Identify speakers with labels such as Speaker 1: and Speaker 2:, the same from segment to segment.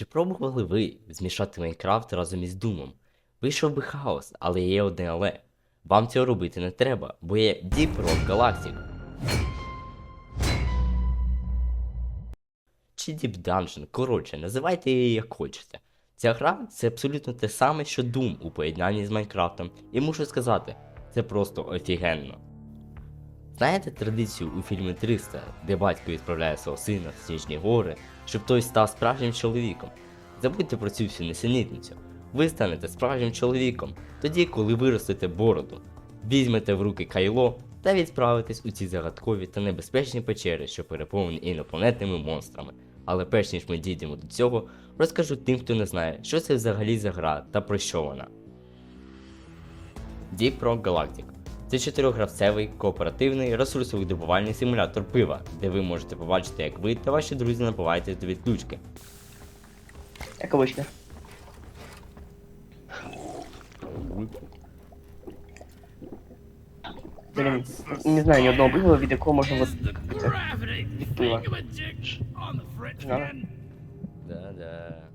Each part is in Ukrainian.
Speaker 1: Чи пробували ви змішати Майнкрафт разом із Думом? Вийшов би хаос, але є одне але. Вам цього робити не треба, бо є Deep Rock Galactic. Чи Deep Dungeon, коротше, називайте її як хочете. Ця гра це абсолютно те саме, що Doom у поєднанні з Майнкрафтом, і мушу сказати, це просто офігенно. Знаєте традицію у фільмі 300, де батько відправляє свого сина в сніжні гори, щоб той став справжнім чоловіком? Забудьте про цю всю несенітницю. Ви станете справжнім чоловіком тоді, коли виростете бороду, візьмете в руки кайло та відправитесь у ці загадкові та небезпечні печери, що переповнені інопланетними монстрами. Але перш ніж ми дійдемо до цього, розкажу тим, хто не знає, що це взагалі за гра та про що вона. Deep Rock Galactic це чотирьохгравцевий, кооперативний, ресурсовидобувальний симулятор пива, де ви можете побачити, як ви та ваші друзі напиваєтесь до відключки.
Speaker 2: Як обычно. Блин, не знаю ни одного пива, від якого можна вот від пива.
Speaker 1: Да-да.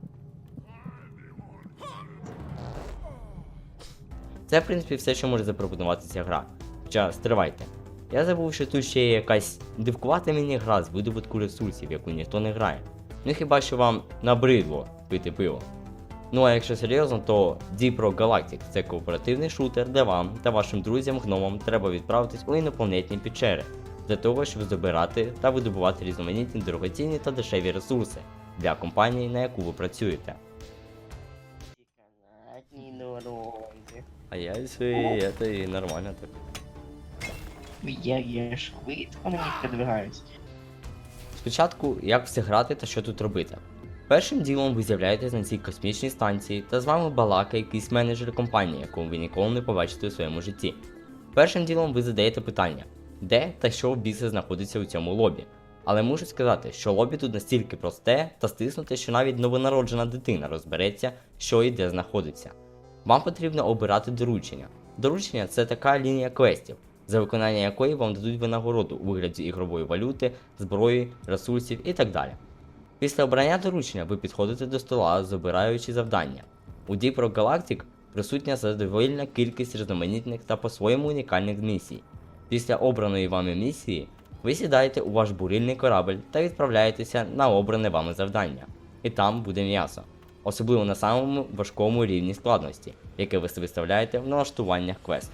Speaker 1: Це, в принципі, все, що може запропонувати ця гра. Хоча, стривайте. Я забув, що тут ще є якась дивкувата міні-гра з видобутку ресурсів, яку ніхто не грає. Ну хіба що вам набридло пити пиво. Ну а якщо серйозно, то Deep Rock Galactic це кооперативний шутер, де вам та вашим друзям гномам треба відправитись у інопланетні печери для того, щоб збирати та видобувати різноманітні дорогоцінні та дешеві ресурси для компанії, на яку ви працюєте. А я свої, це і нормально так.
Speaker 2: Як я швидко на них передвигаюсь.
Speaker 1: Спочатку, як все грати та що тут робити. Першим ділом ви з'являєтесь на цій космічній станції та з вами балакає якийсь менеджер компанії, якого ви ніколи не побачите у своєму житті. Першим ділом ви задаєте питання, де та що в біса знаходиться у цьому лобі. Але мушу сказати, що лобі тут настільки просте та стиснуте, що навіть новонароджена дитина розбереться, що і де знаходиться. Вам потрібно обирати доручення. Доручення це така лінія квестів, за виконання якої вам дадуть винагороду у вигляді ігрової валюти, зброї, ресурсів і так далі. Після обрання доручення ви підходите до стола, забираючи завдання. У Deep Rock Galactic присутня задовольна кількість різноманітних та по-своєму унікальних місій. Після обраної вами місії ви сідаєте у ваш бурильний корабль та відправляєтеся на обране вами завдання. І там буде м'ясо, особливо на самому важкому рівні складності, яке ви виставляєте в налаштуваннях квесту.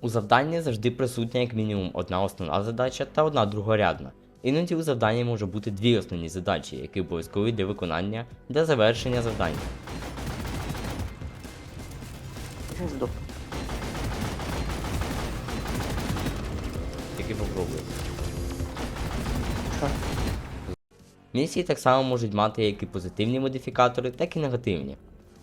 Speaker 1: У завданні завжди присутня як мінімум одна основна задача та одна другорядна. Іноді у завданні може бути дві основні задачі, які обов'язкові для виконання для завершення завдання. Тільки попробую. Місії так само можуть мати як і позитивні модифікатори, так і негативні.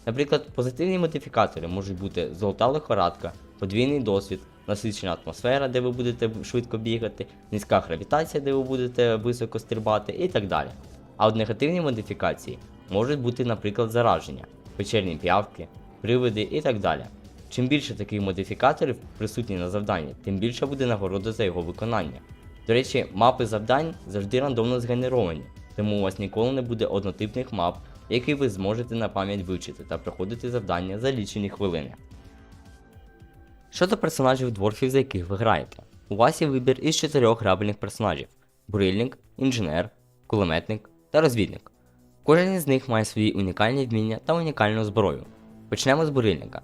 Speaker 1: Наприклад, позитивні модифікатори можуть бути золота лихорадка, подвійний досвід, насичена атмосфера, де ви будете швидко бігати, низька гравітація, де ви будете високо стрибати і так далі. А от негативні модифікації можуть бути, наприклад, зараження, печерні п'явки, привиди і так далі. Чим більше таких модифікаторів присутні на завданні, тим більша буде нагорода за його виконання. До речі, мапи завдань завжди рандомно згенеровані, тому у вас ніколи не буде однотипних мап, які ви зможете на пам'ять вивчити та проходити завдання за лічені хвилини. Щодо персонажів дворфів, за яких ви граєте, у вас є вибір із чотирьох грабельних персонажів: брильник, інженер, кулеметник та розвідник. Кожен із них має свої унікальні вміння та унікальну зброю. Почнемо з бурильника.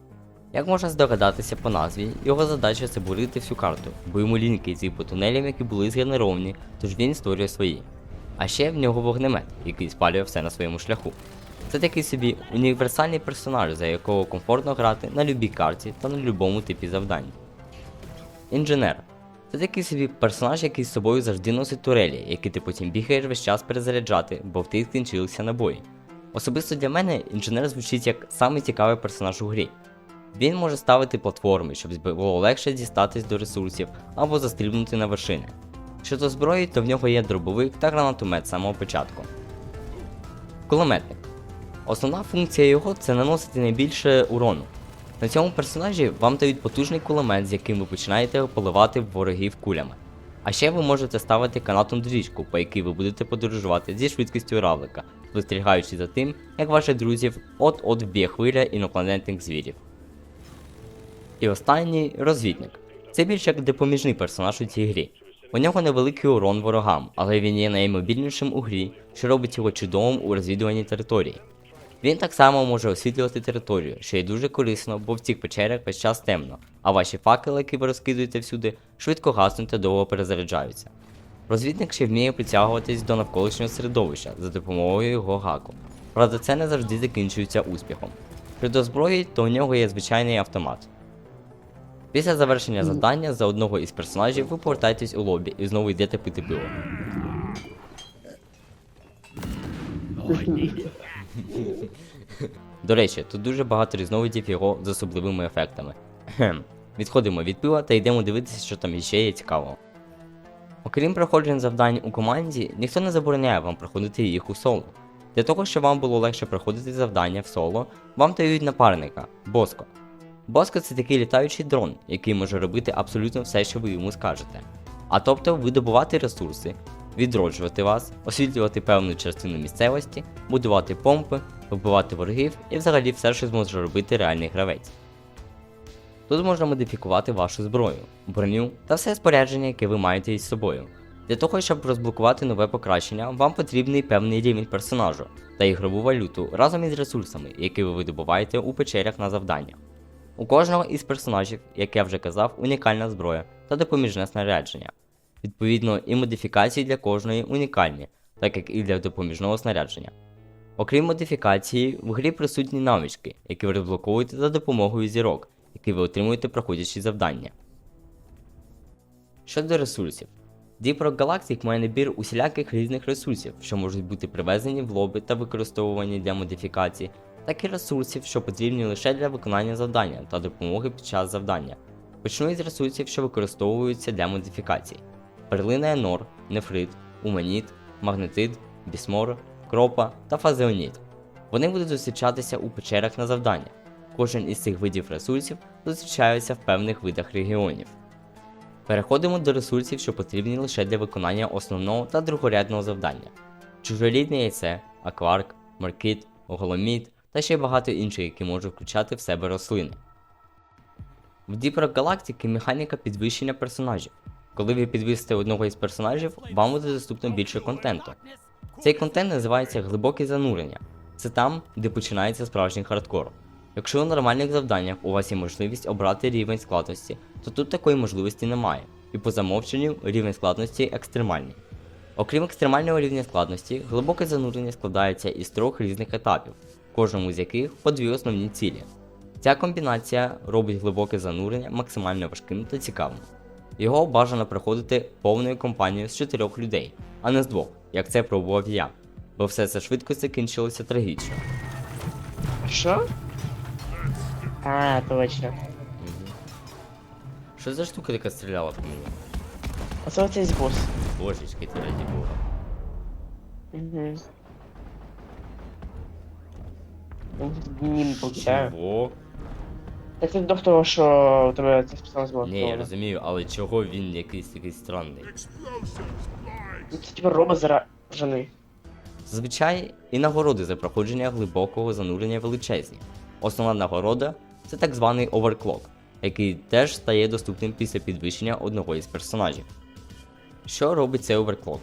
Speaker 1: Як можна здогадатися по назві, його задача це бурити всю карту, бо йому ліньки йти по тунелям, які були згенеровані, тож він створює свої. А ще в нього вогнемет, який спалює все на своєму шляху. Це такий собі універсальний персонаж, за якого комфортно грати на любій карті та на любому типі завдань. Інженер. Це такий собі персонаж, який з собою завжди носить турелі, які ти потім бігаєш весь час перезаряджати, бо в тих скінчилися набої. Особисто для мене інженер звучить як самий цікавий персонаж у грі. Він може ставити платформи, щоб було легше дістатись до ресурсів або застрибнути на вершини. Щодо зброї, то в нього є дробовик та гранатомет з самого початку. Кулеметник. Основна функція його це наносити найбільше урону. На цьому персонажі вам дають потужний кулемет, з яким ви починаєте поливати ворогів кулями. А ще ви можете ставити канатом доріжку, по якій ви будете подорожувати зі швидкістю равлика, спостерігаючи за тим, як ваших друзів от-от вб'є хвиля інопланетних звірів. І останній розвідник. Це більш як допоміжний персонаж у цій грі. У нього невеликий урон ворогам, але він є наймобільнішим у грі, що робить його чудовим у розвідуванні території. Він так само може освітлювати територію, що є дуже корисно, бо в цих печерах весь час темно, а ваші факели, які ви розкидуєте всюди, швидко гаснуть та довго перезаряджаються. Розвідник ще вміє притягуватись до навколишнього середовища за допомогою його гаку. Правда, це не завжди закінчується успіхом. Щодо зброї, то у нього є звичайний автомат. Після завершення завдання за одного із персонажів ви повертаєтесь у лобі і знову йдете пити пиво. До речі, тут дуже багато різновидів його з особливими ефектами. Кхем. Відходимо від пива та йдемо дивитися, що там іще є цікавого. Окрім проходжень завдань у команді, ніхто не забороняє вам проходити їх у соло. Для того, щоб вам було легше проходити завдання в соло, вам дають напарника Боско. Боско це такий літаючий дрон, який може робити абсолютно все, що ви йому скажете. А тобто видобувати ресурси, відроджувати вас, освітлювати певну частину місцевості, будувати помпи, вбивати ворогів і взагалі все, що зможе робити реальний гравець. Тут можна модифікувати вашу зброю, броню та все спорядження, яке ви маєте із собою. Для того, щоб розблокувати нове покращення, вам потрібний певний рівень персонажу та ігрову валюту разом із ресурсами, які ви видобуваєте у печерях на завдання. У кожного із персонажів, як я вже казав, унікальна зброя та допоміжне снарядження. Відповідно, і модифікації для кожної унікальні, так як і для допоміжного снарядження. Окрім модифікації, в грі присутні навички, які ви розблоковуєте за допомогою зірок, які ви отримуєте проходячи завдання. Щодо ресурсів. Deep Rock Galactic має набір усіляких різних ресурсів, що можуть бути привезені в лоби та використовувані для модифікацій, так і ресурсів, що потрібні лише для виконання завдання та допомоги під час завдання. Почну із ресурсів, що використовуються для модифікацій: перлина Енор, нефрит, уманіт, магнетит, бісмор, кропа та фазеоніт. Вони будуть зустрічатися у печерах на завдання. Кожен із цих видів ресурсів зустрічається в певних видах регіонів. Переходимо до ресурсів, що потрібні лише для виконання основного та другорядного завдання: чужорідне яйце, акварк, маркіт, голоміт та ще й багато інших, які можуть включати в себе рослини. В Deep Galactic механіка підвищення персонажів. Коли ви підвисите одного із персонажів, вам буде доступно більше контенту. Цей контент називається глибоке занурення. Це там, де починається справжній хардкор. Якщо у нормальних завданнях у вас є можливість обрати рівень складності, то тут такої можливості немає, і по замовченню рівень складності екстремальний. Окрім екстремального рівня складності, глибоке занурення складається із трьох різних етапів, кожному з яких по дві основні цілі. Ця комбінація робить глибоке занурення максимально важким та цікавим. Його бажано проходити повною компанією з чотирьох людей, а не з двох, як це пробував я, бо все це швидко закінчилося трагічно.
Speaker 2: Що? А, точно.
Speaker 1: Що за штука така стріляла по мені?
Speaker 2: Оце оцей бос.
Speaker 1: Божечки, ти раді Бога.
Speaker 2: Угу. Ним получаю.
Speaker 1: Чого?
Speaker 2: Це до того, що у тебе це списано з
Speaker 1: Ні, я розумію, але чого він якийсь такий странний?
Speaker 2: Ну, Це типа робот заражений.
Speaker 1: Зазвичай і нагороди за проходження глибокого занурення величезні. Основна нагорода це так званий оверклок, який теж стає доступним після підвищення одного із персонажів. Що робить цей оверклок?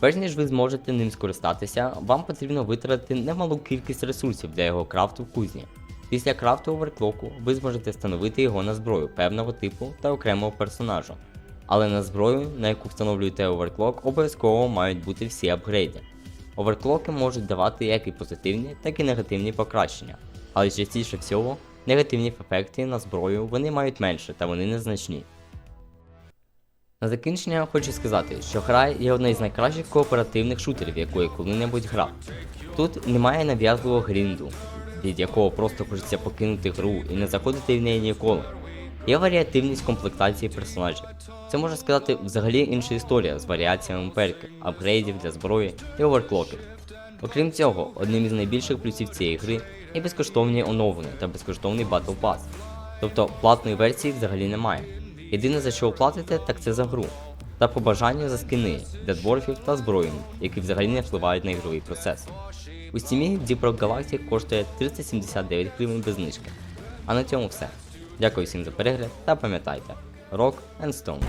Speaker 1: Перш ніж ви зможете ним скористатися, вам потрібно витратити немалу кількість ресурсів для його крафту в кузні. Після крафту оверклоку ви зможете встановити його на зброю певного типу та окремого персонажа. Але на зброю, на яку встановлюєте оверклок, обов'язково мають бути всі апгрейди. Оверклоки можуть давати як і позитивні, так і негативні покращення, але частіше всього негативні ефекти на зброю вони мають менше та вони незначні. На закінчення хочу сказати, що гра є одна із найкращих кооперативних шутерів, яку я коли-небудь грав. Тут немає нав'язливого грінду, від якого просто хочеться покинути гру і не заходити в неї ніколи. Є варіативність комплектації персонажів. Це можна сказати взагалі інша історія з варіаціями перки, апгрейдів для зброї і оверклоків. Окрім цього, одним із найбільших плюсів цієї гри є безкоштовні оновлення та безкоштовний Battle Pass. Тобто платної версії взагалі немає. Єдине за що платите, так це за гру. Та по бажанню за скини для дворфів та зброю, які взагалі не впливають на ігровий процес. У стімі Deep Rock Galactic коштує 379 гривень без знижки. А на цьому все. Дякую всім за перегляд та пам'ятайте, Rock and Stone.